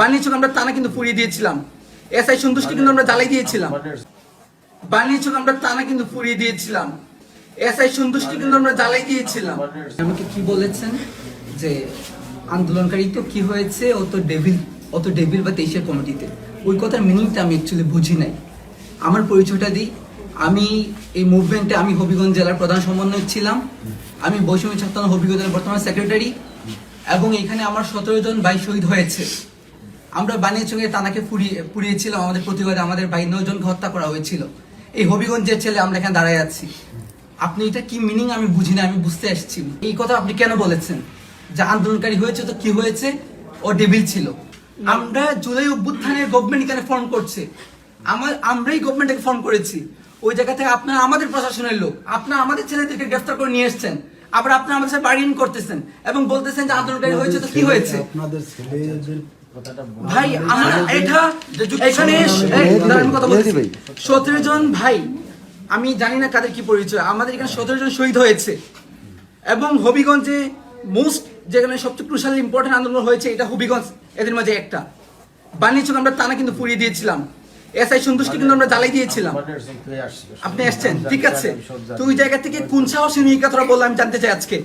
বানিয়েছক আমরা টানা কিন্তু পুড়িয়ে দিয়েছিলাম। এসআই সন্তুষ্টি কিন্তু আমরা জ্বালাই দিয়েছিলাম। বানিয়েছক আমরা টানা কিন্তু পুড়িয়ে দিয়েছিলাম। এসআই সন্তুষ্টি কিন্তু আমরা জ্বালাই দিয়েছিলাম। আমাকে কি বলেছেন যে আন্দোলনকারী তো কি হয়েছে? ও তো ডেভিল, ও তো ডেভিল বা তেইশের কমিটিতে। ওই কথার মিনিংটা আমি অ্যাকচুয়ালি বুঝি নাই। আমার পরিচয়টা দিই। আমি এই মুভমেন্টে আমি হবিগঞ্জ জেলার প্রধান সমন্বয়ক ছিলাম। আমি বৈষম্য ছাত্র হবিগঞ্জের বর্তমান সেক্রেটারি এবং এখানে আমার সতেরো জন ভাই শহীদ হয়েছে। আমরা বানিয়াচঙ্গে তানাকে পুড়িয়ে পুড়িয়েছিলাম আমাদের প্রতিবাদে আমাদের ভাই নজনকে হত্যা করা হয়েছিল। এই হবিগঞ্জের ছেলে আমরা এখানে দাঁড়ায় আছি। আপনি এটা কি মিনিং আমি বুঝি না আমি বুঝতে আসছি এই কথা আপনি কেন বলেছেন? যে আন্দোলনকারী হয়েছে তো কি হয়েছে? ও ডেভিল ছিল। আমরা জুলাই অভ্যুত্থানের গভর্নমেন্ট এখানে ফর্ম করছে। আমার আমরাই গভর্নমেন্টকে ফর্ম করেছি। ওই জায়গা থেকে আপনারা আমাদের প্রশাসনের লোক আপনারা আমাদের ছেলেদেরকে গ্রেফতার করে নিয়ে এসেছেন। আবার আপনারা আমাদের সাথে বার্গেন করতেছেন এবং বলতেছেন যে আন্দোলনকারী হয়েছে তো কি হয়েছে? আপনাদের ছেলেদের ভাই আমরা এটা এখানে আমি কথা বলতেছি। সতেরো জন ভাই আমি জানি না কাদের কি পরিচয় আমাদের এখানে সতেরো জন শহীদ হয়েছে। এবং হবিগঞ্জে মোস্ট যেখানে সবচেয়ে ক্রুশাল ইম্পর্টেন্ট আন্দোলন হয়েছে এটা হবিগঞ্জ এদের মাঝে একটা। বানিয়েছক আমরা টানা কিন্তু পুড়িয়ে দিয়েছিলাম। এসআই সন্তুষ্টি কিন্তু আমরা জ্বালাই দিয়েছিলাম। আপনি আসছেন ঠিক আছে। তো ওই জায়গা থেকে কোন সাহসী নিয়ে কথাটা বললাম জানতে চাই আজকে।